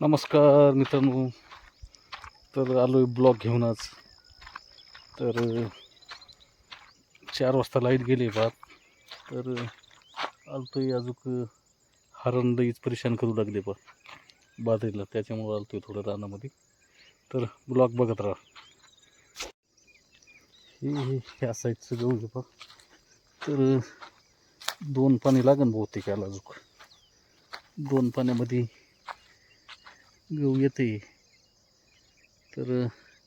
नमस्कार मित्रांनो. तर आलो आहे ब्लॉग घेऊन आज तर चार वाजता लाइट गेली बात तर आलतो आहे अजून हरण लईच परेशान करू लागले बा. बाजरीला. त्याच्यामुळं आलतो आहे थोडं रानामध्ये. तर ब्लॉग बघत राहा. हे हे ह्या साईडचं गहू आहे बा. तर दोन पाणी लागेल बहुतेक याला अजून दोन पाण्यामध्ये गहू येते. तर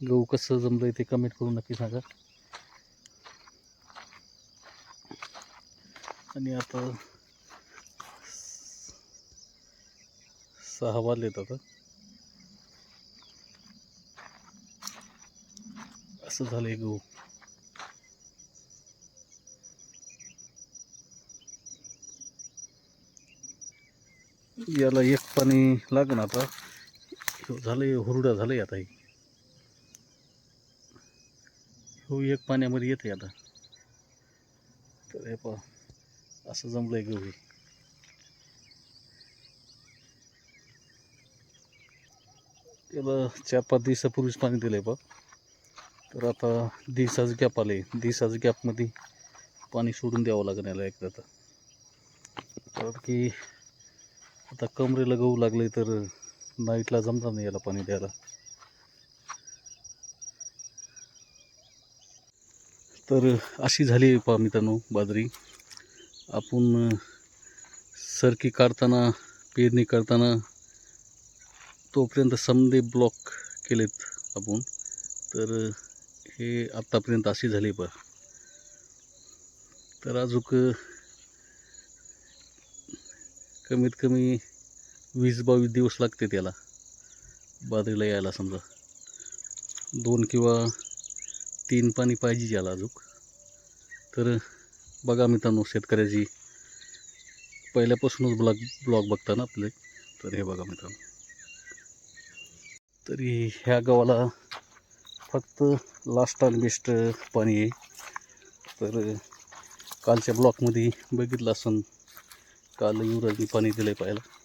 गहू कसं जमलं आहे ते कमेंट करून नक्की सांगा. आणि आता सहा वाजले आता. असं झालंय गहू. याला एक पाणी लागण आता. झालंय हुरडा आहे आता हे. हो एक पाण्यामध्ये येते आता. तर हे पहा असं जमलंय गहू त्याला चार पाच दिवसापूर्वीच पाणी दिलंय बा तर आता दिवसाचं गॅप आले दिवसाचं गॅपमध्ये पाणी सोडून द्यावं लागेल याला एकदा आता कारण की आता कमरेला गहू लागले तर नाईटला जमणार नाही याला पाणी द्यायला. तर अशी झाली पहा मित्रांनो बाजरी. आपण सरकी काढताना पेरणी करताना तोपर्यंत समदे ब्लॉक केलेत आपण. तर हे आत्तापर्यंत अशी झाली पा तर अजून कमीत कमी वीस बावीस दिवस लागते त्याला. बाजरीला यायला समजा. दोन किंवा तीन पाणी पाहिजे याला अजून. तर बघा मित्रांनो शेतकऱ्याची पहिल्यापासूनच ब्लॉग ब्लॉग बघता ना आपले. तर हे बघा मित्रांनो. तरी ह्या गावाला फक्त लास्ट आणि बेस्ट पाणी आहे. तर कालच्या ब्लॉकमध्ये बघितलं असून काल युवराजनी पाणी दिलं आहे पाहायला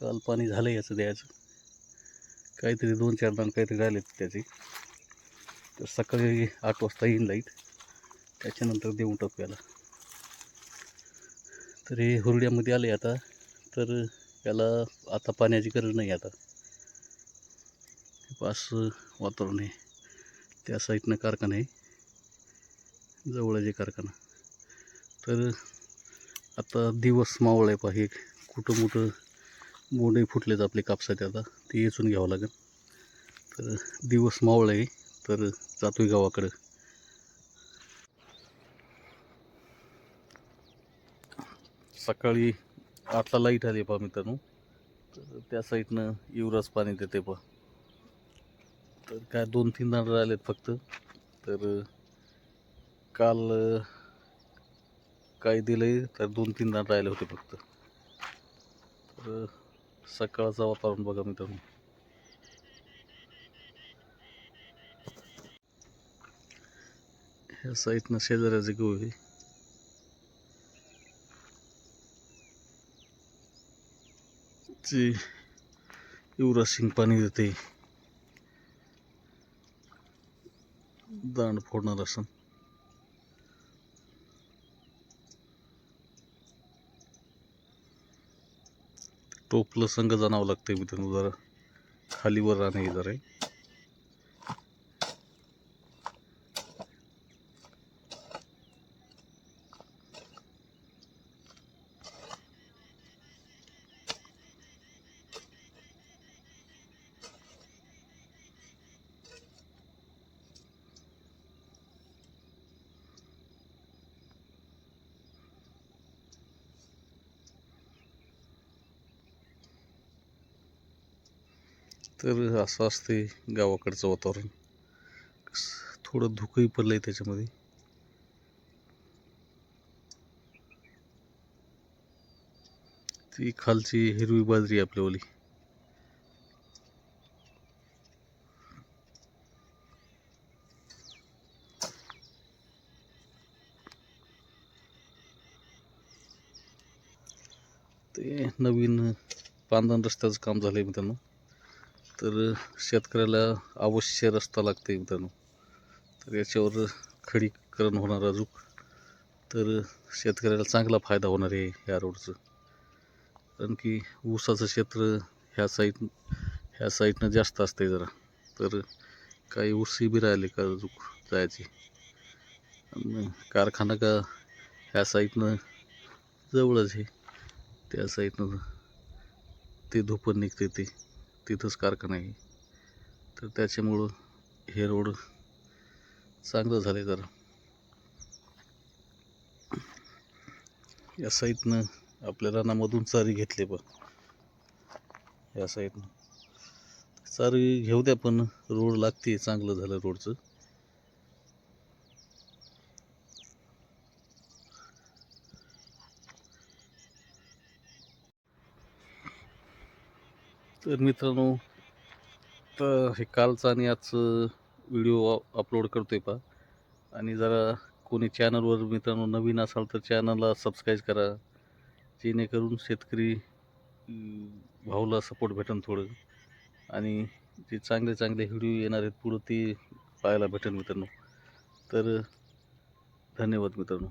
काल पाणी झालं याचं द्यायचं. काहीतरी दोन चार दान काहीतरी राहिलेत त्याचे. तर सकाळी आठ वाजता येईन लाइट. त्याच्यानंतर देऊन टाकू याला. तर हे हुरड्यामध्ये आले आता. तर याला आता पाण्याची गरज नाही आता. पास वातावरण आहे. त्या साईडनं कारखाना आहे. जवळचे कारखाना. तर आता दिवस मावळ आहे पहा हे कुठं मोठं बोंडे फुटलेत आपले कापसाचे आता. ते येचून घ्यावं लागेल. तर दिवस मावळ आहे. तर जातोय गावाकडं. सकाळी आठला लाइट आली पहा मित्रांनो. तर त्या साईडनं युवराज पाणी देते पहा तर काय दोन तीन दाण राहिलेत फक्त. तर काल काय आहे तर दोन तीन दाण राहिले होते फक्त. तर सकाळचं वातावरण बघा मित्रांनो. ह्या साईडनं शेजाऱ्याचे गहू आहे. ते युवराज सिंग पाणी देते. दांड फोडणार असं टोपलं संघ जाणावं लागतंय मित्रांनो जरा खालीवर राहणे जरा तर असं असते गावाकडचं वातावरण. थोडं धुकंही पडलं आहे त्याच्यामध्ये. ती खालची हिरवी बाजरी आपल्यावाली. ते नवीन पांधन रस्त्याचं काम झालं आहे मित्रांनो. तर शेतकऱ्याला अवश्य रस्ता लागते मित्रांनो. तर याच्यावर खडीकरण होणार अजूक तर शेतकऱ्याला चांगला फायदा होणार आहे ह्या रोडचं. कारण की ऊसाचं क्षेत्र ह्या साईड ह्या साईडनं जास्त असते जरा. तर काही ऊसही बी राहिले का अजूक जायची. कारखाना का ह्या साईडनं जवळच आहे. त्या साईडनं ते धुपण निघते ते. तिथंच कारखाना आहे. तर त्याच्यामुळं हे रोड चांगलं झालं आहे जरा. या साईडनं आपल्या रानामधून चारी घेतले पण. या साईडनं चारी घेऊ द्या पण रोड लागते चांगलं झालं रोडचं. तर मित्रांनो तर हे कालचं आणि आजचं व्हिडिओ अपलोड करतो आहे पा आणि जरा कोणी चॅनलवर मित्रांनो नवीन असाल तर चॅनलला सबस्क्राईब करा. जेणेकरून शेतकरी भाऊला सपोर्ट भेटेल थोडं. आणि जे चांगले चांगले व्हिडिओ येणार आहेत पुढं ते पाहायला भेटेल मित्रांनो. तर धन्यवाद मित्रांनो.